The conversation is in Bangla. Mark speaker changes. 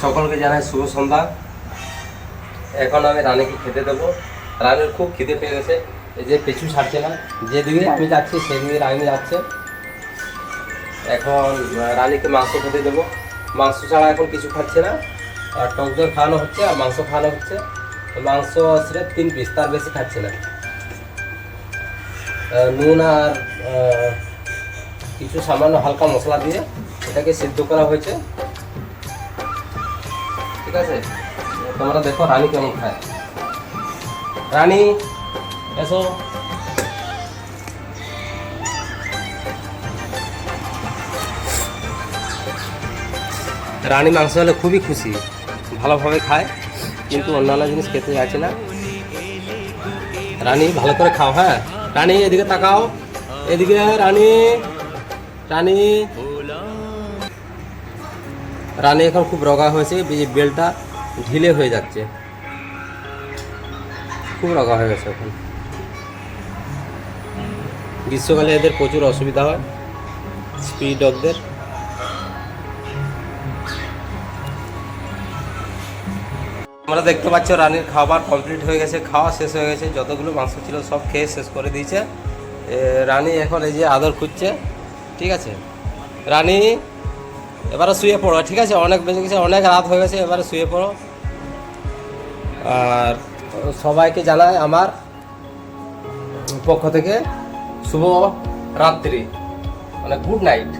Speaker 1: সকলকে জানাই শুভ সন্ধ্যা। এখন আমি রানীকে খেতে দেবো। রানীর খুব খিদে পেয়ে গেছে। যে পেছু ছাড়ছে না যেদিকে আমি যাচ্ছি সেদিকে রানী যাচ্ছে। এখন রানীকে মাংস খেতে দেবো। মাংস ছাড়া এখন কিছু খাচ্ছে না। আর টক দই খাওয়ানো হচ্ছে, আর মাংস খাওয়ানো হচ্ছে। মাংস সেটা তিন পিস তার বেশি খাচ্ছে না। নুন আর কিছু সামান্য হালকা মশলা দিয়ে এটাকে সিদ্ধ করা হয়েছে। ঠিক আছে? তোমরা দেখো রানী কেমন খায়। রানী, এসো। রানী মাংস হলে খুবই খুশি। ভালোভাবে খায়, কিন্তু অন্যান্য জিনিস খেতে যাচ্ছে না। রানী, ভালো করে খাও হ্যাঁ? রানী, এদিকে তাকাও। এদিকে রানী রানী। রানী এখন খুব রগা হয়েছে বেলটা ঢিলে হয়ে যাচ্ছে। খুব রগা হয়ে গেছে এখন। গ্রীষ্মকালে এদের প্রচুর অসুবিধা হয়, স্পিড ডগদের আমরা দেখতে পাচ্ছ রানীর খাবার কমপ্লিট হয়ে গেছে, খাওয়া শেষ হয়ে গেছে, যতগুলো মাংস ছিল সব খেয়ে শেষ করে দিয়েছে। রানী এখন এই যে আদর খুঁজছে, ঠিক আছে? রানী এবারে শুয়ে পড়ো, ঠিক আছে? অনেক বেজে গেছে, অনেক রাত হয়ে গেছে, এবারে শুয়ে পড়ো। আর সবাইকে জানাই আমার পক্ষ থেকে শুভ রাত্রি মানে গুড নাইট।